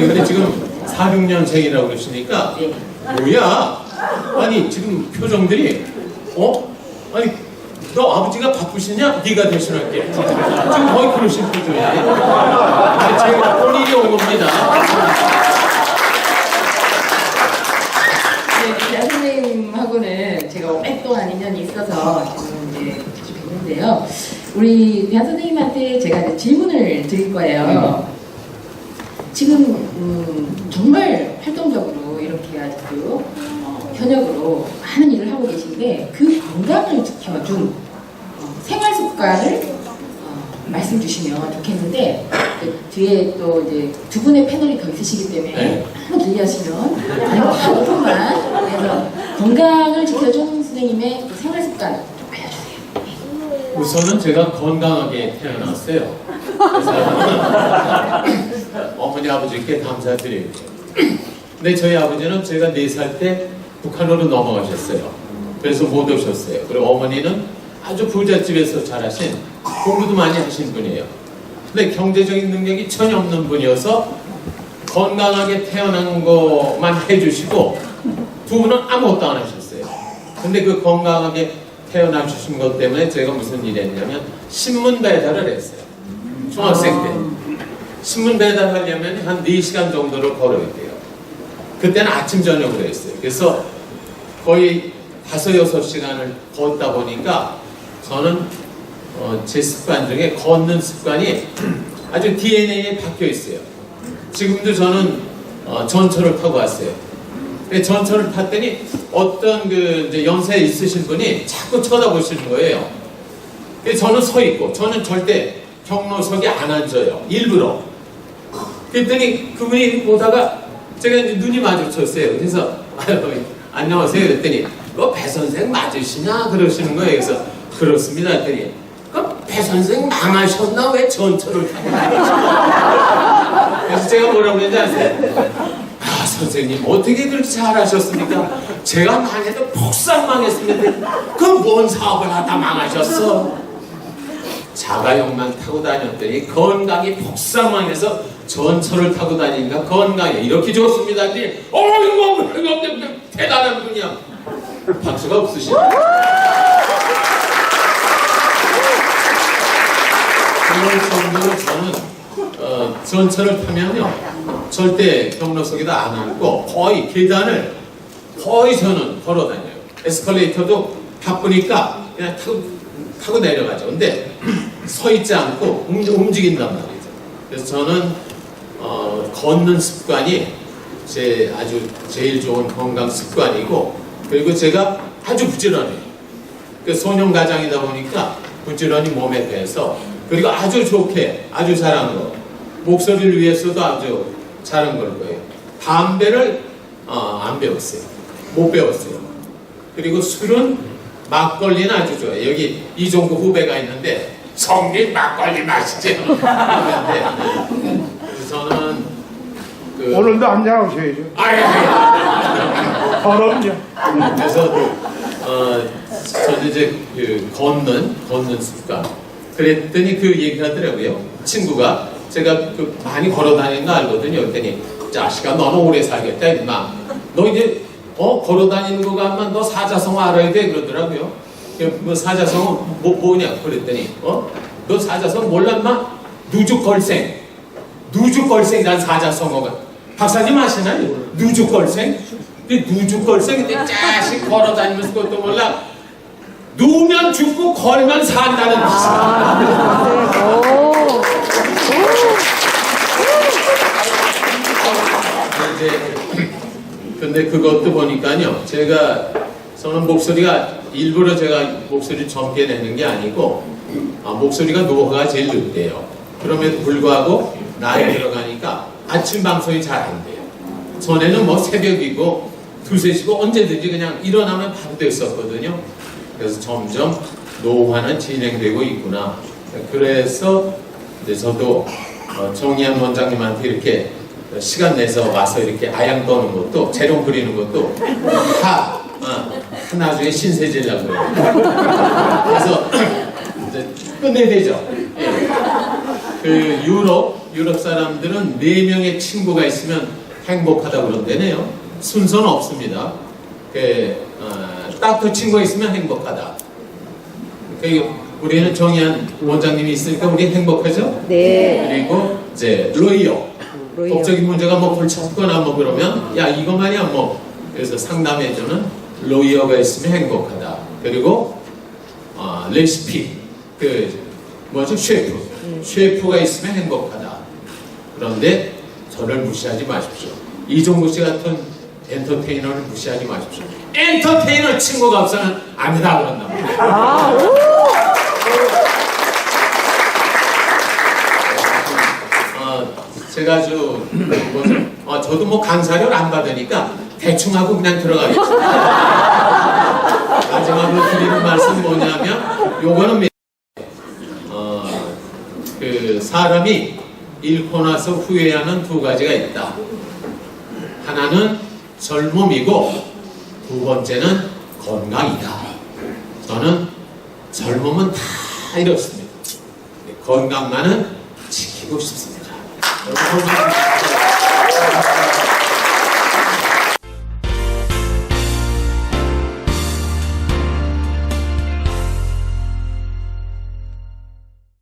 근데 지금 46년생이라고 그러시니까 네. 뭐야? 아니 지금 표정들이 어? 아니 너 아버지가 바쁘시냐? 네가 대신할게. 지금 거의 그러신 표정이에요. 아니, 제가 본인이 온 겁니다. 네, 선생님하고는 제가 오랫동안 인연이 있어서 지금 이제 뵙는데요. 우리 대학 선생님한테 제가 질문을 드릴 거예요. 지금 음, 정말 활동적으로 이렇게 아직도 어, 현역으로 많은 일을 하고 계신데 그 건강을 지켜준 어, 생활 습관을 어, 말씀 주시면 좋겠는데 그 뒤에 또 이제 두 분의 패널이 더 있으시기 때문에 네. 길리하시면 아니면 한 분만 그래서 건강을 지켜준 선생님의 그 생활 습관 좀 알려주세요. 우선은 제가 건강하게 태어났어요. 어머니 아버지께 감사드려요. 근데 저희 아버지는 제가 4살 때 북한으로 넘어가셨어요. 그래서 못 오셨어요. 그리고 어머니는 아주 부잣집에서 자라신 공부도 많이 하신 분이에요. 근데 경제적인 능력이 전혀 없는 분이어서 건강하게 태어난 것만 해주시고 두 분은 아무것도 안 하셨어요. 근데 그 건강하게 태어나 주신 것 때문에 제가 무슨 일을 했냐면 신문 배달을 했어요. 중학생 때. 신문 배달하려면 한 4시간 정도를 걸어야 돼요. 그때는 아침 저녁으로 했어요. 그래서 거의 5, 6시간을 걷다 보니까 저는 어, 제 습관 중에 걷는 습관이 아주 DNA에 박혀 있어요. 지금도 저는 어, 전철을 타고 왔어요. 전철을 탔더니 어떤 그 이제 연세 있으신 분이 자꾸 쳐다보시는 거예요. 저는 서 있고 저는 절대 경로석에 안 앉아요. 일부러. 그랬더니 그분이 보다가 제가 이제 눈이 마주쳤어요. 그래서 안녕하세요. 그랬더니 너배 선생 맞으시냐? 그러시는 거예요. 그래서 그렇습니다. 했더니 그럼 배 선생 망하셨나? 왜 전철을 타고 다니시나? 그래서 제가 뭐라고 그랬는지 아세요? 아 선생님 어떻게 그렇게 잘하셨습니까? 제가 망해도 폭삭 망했습니다. 그럼 뭔 사업을 하다 망하셨어? 자가용만 타고 다녔더니 건강이 폭삭 망해서 전철을 타고 다니니까 건강에 이렇게 좋습니다. 그랬더니 어이구 이거 대단한 분이야. 박수가 없으시네. 정도로 저는 어, 전철을 타면요 절대 경로석에도 안 앉고 거의 계단을 거의 저는 걸어 다녀요. 에스컬레이터도 바쁘니까 그냥 타고, 타고 내려가죠. 근데 서 있지 않고 움- 움직인단 말이죠. 그래서 저는 어, 걷는 습관이 제 아주 제일 좋은 건강 습관이고 그리고 제가 아주 부지런해요. 그 소년 가장이다 보니까 부지런히 몸에 배서 그리고 아주 좋게 아주 잘한 거 목소리를 위해서도 아주 잘한 걸 거예요. 담배를 어, 안 배웠어요. 못 배웠어요. 그리고 술은 막걸리는 아주 좋아요. 여기 이종구 후배가 있는데 성린 막걸리 마시죠. 그런데 저는 그 오늘도 한잔 하셔야죠. 아예 더럽냐? 그래서 어, 저는 이제 그 걷는 걷는 습관. 그랬더니 그 얘기하더라고요. 친구가 제가 그 많이 걸어 다니는 거 알거든요. 그랬더니 자식아 너는 오래 살겠다 임마. 너 이제 어 걸어 다니는 거가 만 너 사자성어 알아야 돼 그러더라고요. 그뭐 사자성어 뭐 뭐냐 그랬더니 어 너 사자성어 몰라 임마? 누죽걸생. 누죽걸생 난 사자성어가 박사님 아시나요? 누죽걸생? 그 누죽걸생 근데 자식 걸어다니면서 그것도 몰라 누우면 죽고 걸면 산다는 뜻이야 이제 근데 그것도 보니까요 제가 저는 목소리가 일부러 제가 목소리 젊게 내는 게 아니고 아, 목소리가 노화가 제일 늦대요. 그럼에도 불구하고 나이 들어가니까 아침 방송이 잘 안 돼요. 전에는 뭐 새벽이고 두세 시고 언제든지 그냥 일어나면 바로 됐었거든요. 그래서 점점 노화는 진행되고 있구나. 그래서 이제 저도 어, 정의한 원장님한테 이렇게 시간 내서 와서 이렇게 아양 떠는 것도 재롱 부리는 것도 다 어, 나중에 신세질라고 그래요. 그래서 이제 끝내야 되죠. 예. 그 유럽 유럽 사람들은 네 명의 친구가 있으면 행복하다 그런다네요. 순서는 없습니다. 그, 어, 딱그 친구가 있으면 행복하다. 그 우리는 정의한 원장님이 있으니까 우리 행복하죠? 네. 그리고 이제 로이어. 법적인 문제가 뭐 골쳤거나 뭐 그러면 야 이것만이야 뭐 그래서 상담해주는 로이어가 있으면 행복하다. 그리고 어, 레시피 그 뭐죠 셰프 셰프가 있으면 행복하다. 그런데 저를 무시하지 마십시오. 이종구 씨 같은 엔터테이너를 무시하지 마십시오. 엔터테이너 친구가 없으면 아니다 말이에요. 아, 오! 어, 제가 아주 뭐죠? 어, 저도 뭐 강사를 안 받으니까 대충 하고 그냥 들어가겠습니다. 마지막으로 드리는 말씀 뭐냐면 요거는 미- 어, 그 사람이 잃고 나서 후회하는 두 가지가 있다. 하나는 젊음이고 두 번째는 건강이다. 저는 젊음은 다 이렇습니다. 건강만은 지키고 싶습니다. 여러분,